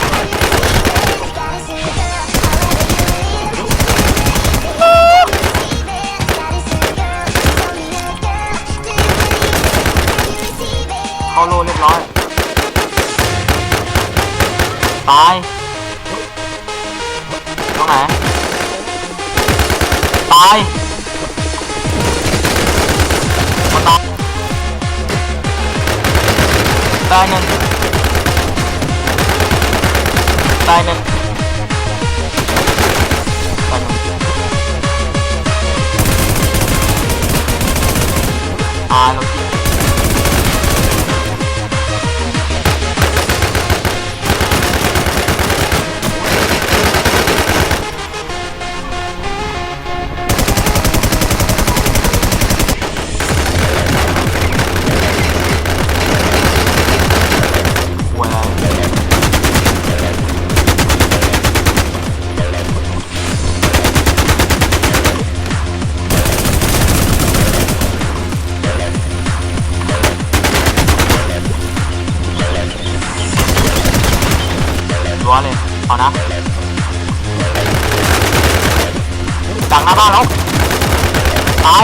ตายตรงไหน ตายมาตายตายหนึ่งตายหนึ่งตายหนึ่งตายแล้ว รัวเลย เอานะดังหน้าบ้านแล้วตาย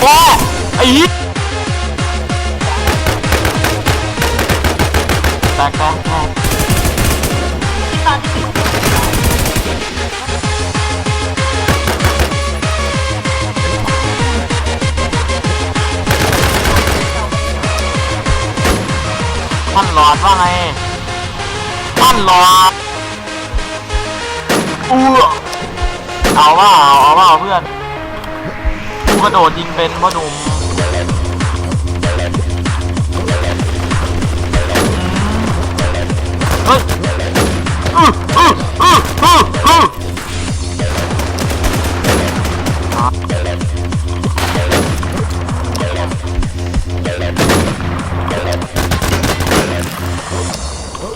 receive it? โอ้ไอ้ฮิตแตกแตกแตกท่านหลอดว่าไงท่านหลอดอู้เอาว่าเอาเอาว่าเพื่อน กระโดดยิงเป็นพ่อหนุ่มเฮ้ยอื้ออื้ออื้ออื้ออื้อ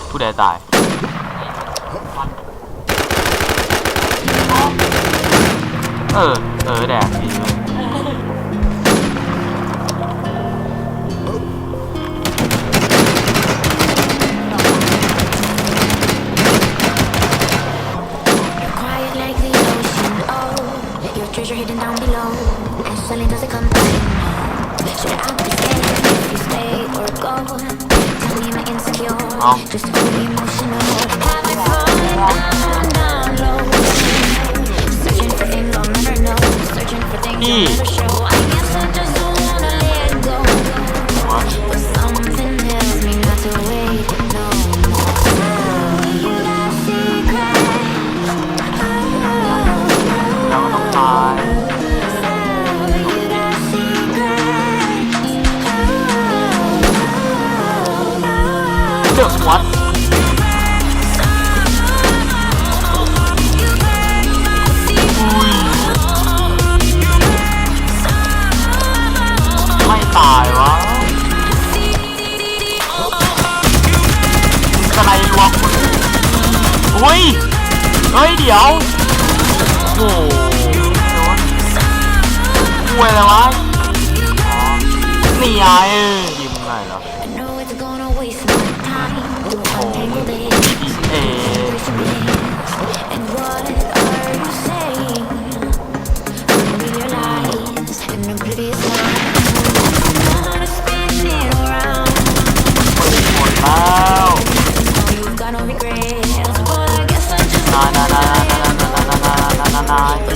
ผู้ใดตายเออ เออแดกดีเลย treasure hidden down below And suddenly does it come to me Should I be scared if you stay or go? Tell me I insecure? Oh. Just too emotional อุ้ย เฮ้ย เดี๋ยว โอ้โหโดนกล้วยอะไรวะ อ๋อ นี่ไงยิงไง เหรอ I know it's gonna waste rồi